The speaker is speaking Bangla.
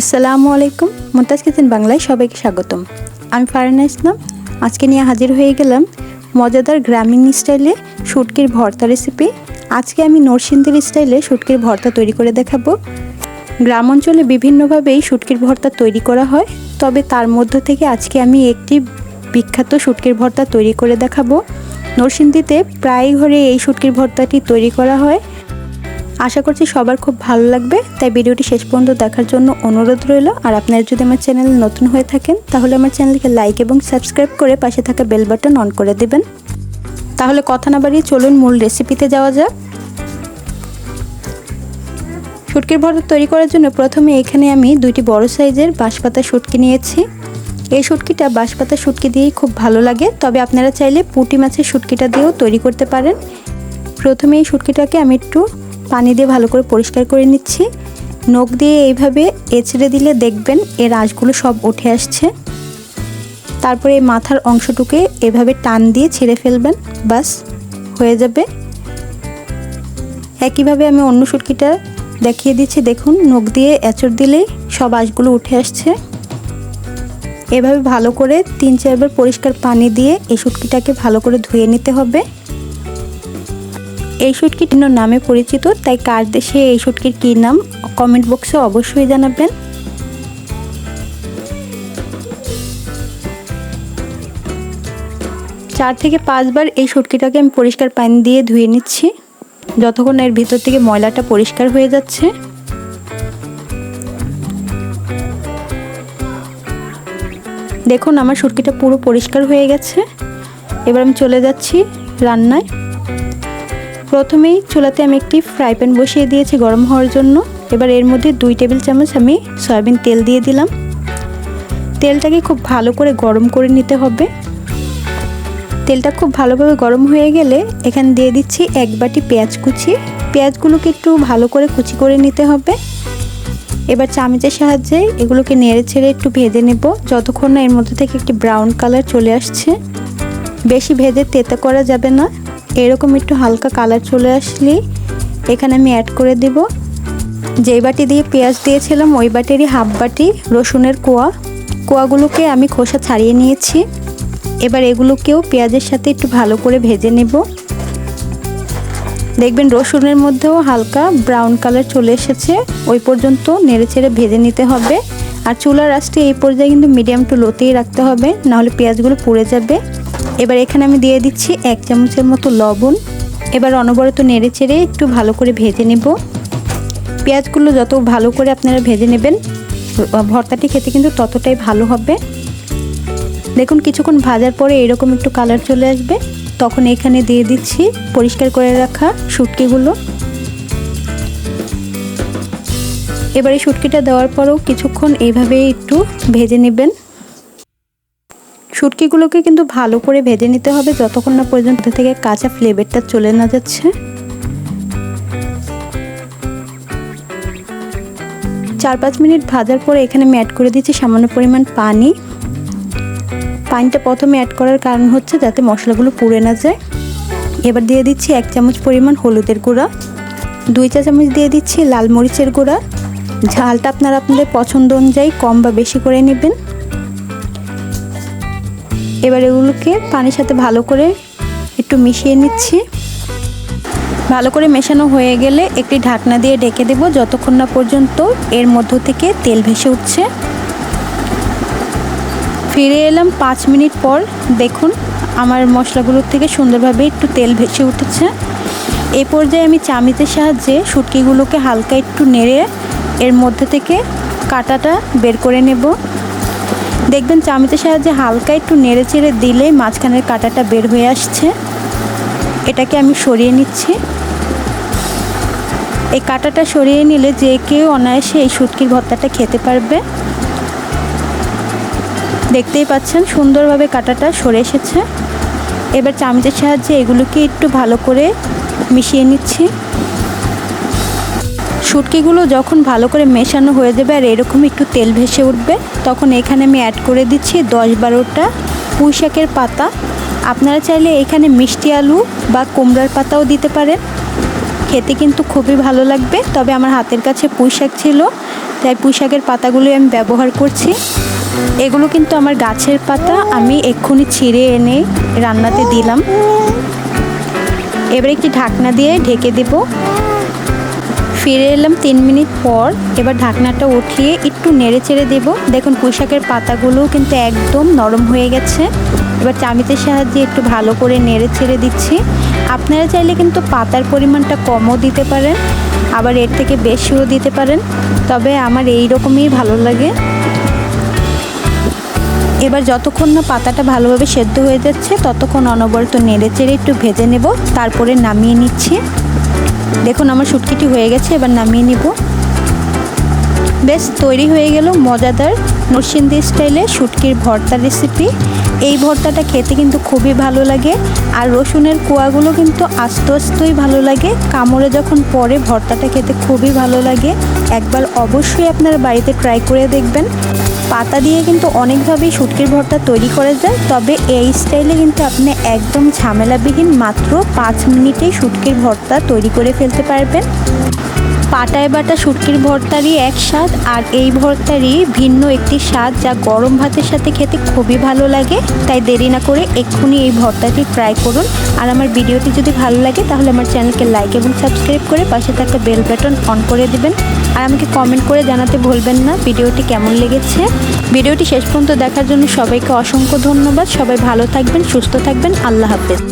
আসসালামু আলাইকুম। মুমতাজ কিচেন বাংলায় সবাইকে স্বাগতম। আমি ফারানা ইসলাম। আজকে নিয়ে হাজির হয়ে গেলাম মজাদার গ্রামীণ স্টাইলে শুটকির ভর্তা রেসিপি আজকে আমি নরসিংদীর স্টাইলে শুটকির ভর্তা তৈরি করে দেখাবো। গ্রাম অঞ্চলে বিভিন্নভাবেই শুটকির ভর্তা তৈরি করা হয়। তবে তার মধ্য থেকে আজকে আমি একটি বিখ্যাত শুটকির ভর্তা তৈরি করে দেখাবো। নরসিংদীতে প্রায় ঘরে এই শুটকির ভর্তাটি তৈরি করা হয়। আশা করছি সবার খুব ভালো লাগবে। তাই ভিডিওটি শেষ পর্যন্ত দেখার জন্য অনুরোধ রইল। আর আপনারা যদি আমার চ্যানেল নতুন হয়ে থাকেন, তাহলে আমার চ্যানেলকে লাইক এবং সাবস্ক্রাইব করে পাশে থাকা বেল বাটন অন করে দেবেন। তাহলে কথা না বাড়িয়ে চলুন মূল রেসিপিতে যাওয়া যাক। শুটকির ভর্তা তৈরি করার জন্য প্রথমে এখানে আমি দুইটি বড় সাইজের বাঁশপাতা শুটকি নিয়েছি। এই শুটকিটা বাঁশপাতা শুটকি দিয়েই খুব ভালো লাগে। তবে আপনারা চাইলে পুঁটি মাছের শুটকিটা দিয়েও তৈরি করতে পারেন। প্রথমে এই শুটকিটাকে আমি একটু পানি দিয়ে ভালো করে পরিষ্কার করে নিচ্ছি। নখ দিয়ে এইভাবে এচড়ে দিলে দেখবেন এর আঁশগুলো সব উঠে আসছে। তারপরে এই মাথার অংশটুকে এভাবে টান দিয়ে ছেড়ে ফেলবেন, বাস, হয়ে যাবে। একইভাবে আমি অন্য শুটকিটা দেখিয়ে দিচ্ছি, দেখুন, নখ দিয়ে এচড় দিলেই সব আঁশগুলো উঠে আসছে। এভাবে ভালো করে তিন চারবার পরিষ্কার পানি দিয়ে এই শুটকিটাকে ভালো করে ধুয়ে নিতে হবে। এই শুটকির নামে পরিচিত, তাই কার দেশে এই শুটকির কী নাম? কমেন্ট বক্সে অবশ্যই জানাবেন। চার থেকে পাঁচবার এই শুটকিটাকে আমি পরিষ্কার পানি দিয়ে ধুয়ে নিচ্ছি। যতক্ষণ এর ভিতর থেকে ময়লাটা পরিষ্কার হয়ে যাচ্ছে। দেখুন, আমার শুটকিটা পুরো পরিষ্কার হয়ে গেছে। এবার আমি চলে যাচ্ছি রান্নায়। প্রথমেই চুলাতে আমি একটি ফ্রাই প্যান বসিয়ে দিয়েছি গরম হওয়ার জন্য। এবার এর মধ্যে দুই টেবিল চামচ আমি সয়াবিন তেল দিয়ে দিলাম। তেলটাকে খুব ভালো করে গরম করে নিতে হবে। তেলটা খুব ভালোভাবে গরম হয়ে গেলে এখানে দিয়ে দিচ্ছি এক বাটি পেঁয়াজ কুচি। পেঁয়াজগুলোকে একটু ভালো করে কুচি করে নিতে হবে। এবার চামচের সাহায্যে এগুলোকে নেড়ে ছেড়ে একটু ভেজে নেব। যতক্ষণ না এর মধ্যে থেকে একটি ব্রাউন কালার চলে আসছে। বেশি ভেজে তেতে করা যাবে না। এরকম একটু হালকা কালার চলে আসলেই এখানে আমি অ্যাড করে দেব। যেই বাটি দিয়ে পেঁয়াজ দিয়েছিলাম, ওই বাটিরই হাফ বাটি রসুনের কোয়া। কোয়াগুলোকে আমি খোসা ছাড়িয়ে নিয়েছি। এবার এগুলোকেও পেঁয়াজের সাথে একটু ভালো করে ভেজে নেব। দেখবেন রসুনের মধ্যেও হালকা ব্রাউন কালার চলে এসেছে। ওই পর্যন্ত নেড়ে ছেড়ে ভেজে নিতে হবে। আর চুলার আঁচটি এই পর্যায়ে কিন্তু মিডিয়াম টু লোতেই রাখতে হবে, নাহলে পেঁয়াজগুলো পুড়ে যাবে। এবার এখানে আমি দিয়ে দিচ্ছি এক চামচের মতো লবণ। এবার অনবরত নেড়ে চেড়ে একটু ভালো করে ভেজে নেব। পেঁয়াজগুলো যত ভালো করে আপনারা ভেজে নেবেন ভর্তাটি খেতে কিন্তু ততটাই ভালো হবে। দেখুন, কিছুক্ষণ ভাজার পরে এরকম একটু কালার চলে আসবে। তখন এখানে দিয়ে দিচ্ছি পরিষ্কার করে রাখা শুটকিগুলো। এবার শুটকিটা দেওয়ার পরেও কিছুক্ষণ এইভাবে একটু ভেজে নেবেন। শুটকিগুলোকে কিন্তু ভালো করে ভেজে নিতে হবে যতক্ষণ না পর্যন্ত থেকে কাঁচা ফ্লেভারটা চলে না যাচ্ছে। চার পাঁচ মিনিট ভাজার পরে এখানে আমি অ্যাড করে দিচ্ছি সামান্য পরিমাণ পানি। পানিটা প্রথমে অ্যাড করার কারণ হচ্ছে যাতে মশলাগুলো পুড়ে না যায়। এবার দিয়ে দিচ্ছি এক চামচ পরিমাণ হলুদের গুঁড়া, দুই চা চামচ দিয়ে দিচ্ছি লাল মরিচের গুঁড়া। ঝালটা আপনারা আপনাদের পছন্দ অনুযায়ী কম বা বেশি করে নেবেন। এবার এগুলোকে পানির সাথে ভালো করে একটু মিশিয়ে নিচ্ছি। ভালো করে মেশানো হয়ে গেলে একটি ঢাকনা দিয়ে ডেকে দেব যতক্ষণ না পর্যন্ত এর মধ্য থেকে তেল ভেসে উঠছে। ফিরে এলাম পাঁচ মিনিট পর। দেখুন, আমার মশলাগুলোর থেকে সুন্দরভাবে একটু তেল ভেসে উঠেছে। এই পর্যায়ে আমি চামিচের সাহায্যে শুটকিগুলোকে হালকা একটু নেড়ে এর মধ্যে থেকে কাটাটা বের করে নেব। দেখবেন চামিচের সাহায্যে হালকা একটু নেড়ে চেড়ে দিলে মাঝখানের কাঁটাটা বের হয়ে আসছে। এটাকে আমি সরিয়ে নিচ্ছি। এই কাঁটাটা সরিয়ে নিলে যে কেউ অনায়াসে এই শুটকির ভর্তাটা খেতে পারবে। দেখতেই পাচ্ছেন সুন্দরভাবে কাঁটাটা সরে এসেছে। এবার চামচের সাহায্যে এগুলোকে একটু ভালো করে মিশিয়ে নিচ্ছি। শুটকিগুলো যখন ভালো করে মেশানো হয়ে যাবে আর এরকম একটু তেল ভেসে উঠবে, তখন এখানে আমি অ্যাড করে দিচ্ছি দশ বারোটা পুঁই শাকের পাতা। আপনারা চাইলে এখানে মিষ্টি আলু বা কুমড়ার পাতাও দিতে পারেন। খেতে কিন্তু খুবই ভালো লাগবে, তবে আমার হাতের কাছে পুঁই শাক ছিল, তাই পুঁই শাকের পাতাগুলোই আমি ব্যবহার করছি। এগুলো কিন্তু আমার গাছের পাতা, আমি এক্ষুনি ছিঁড়ে এনে রান্নাতে দিলাম। এবার একটি ঢাকনা দিয়ে ঢেকে দেব। ফিরে এলাম তিন মিনিট পর। এবার ঢাকনাটা উঠিয়ে একটু নেড়ে চেড়ে দেবো। দেখুন, পুঁইশাকের পাতাগুলোও কিন্তু একদম নরম হয়ে গেছে। এবার চামিচের সাহায্যে একটু ভালো করে নেড়ে ছেড়ে দিচ্ছি। আপনারা চাইলে কিন্তু পাতার পরিমাণটা কমও দিতে পারেন, আবার এর থেকে বেশিও দিতে পারেন। তবে আমার এই রকমই ভালো লাগে। এবার যতক্ষণ না পাতাটা ভালোভাবে সেদ্ধ হয়ে যাচ্ছে, ততক্ষণ অনবরত নেড়ে চেড়ে একটু ভেজে নেব। তারপরে নামিয়ে নিচ্ছি। দেখুন, আমার শুটকিটি হয়ে গেছে, এবার নামিয়ে নিব। বেশ, তৈরি হয়ে গেল মজাদার নরসিংদী স্টাইলে শুটকির ভর্তা রেসিপি এই ভর্তাটা খেতে কিন্তু খুবই ভালো লাগে, আর রসুনের কোয়াগুলো কিন্তু আস্তে আস্তেই ভালো লাগে। কামড়ে যখন পরে ভর্তাটা খেতে খুবই ভালো লাগে। একবার অবশ্যই আপনার বাড়িতে ট্রাই করে দেখবেন। পাতা দিয়ে কিন্তু অনেকভাবেই শুটকির ভর্তা তৈরি করা যায়, তবে এই স্টাইলে কিন্তু আপনি একদম ঝামেলাবিহীন মাত্র পাঁচ মিনিটেই শুটকির ভর্তা তৈরি করে ফেলতে পারবেন। পাটায় বাটা শুটকির ভর্তারই এক স্বাদ আর এই ভর্তারই ভিন্ন একটি স্বাদ যা গরম ভাতের সাথে খেতে খুবই ভালো লাগে। তাই দেরি না করে এক্ষুনি এই ভর্তাটি ট্রাই করুন। আর আমার ভিডিওটি যদি ভালো লাগে তাহলে আমার চ্যানেলকে লাইক এবং সাবস্ক্রাইব করে পাশে থাকা বেল বাটন অন করে দিবেন। আর আমাকে কমেন্ট করে জানাতে ভুলবেন না ভিডিওটি কেমন লেগেছে। ভিডিওটি শেষ পর্যন্ত দেখার জন্য সবাইকে অসংখ্য ধন্যবাদ। সবাই ভালো থাকবেন, সুস্থ থাকবেন। আল্লাহ হাফেজ।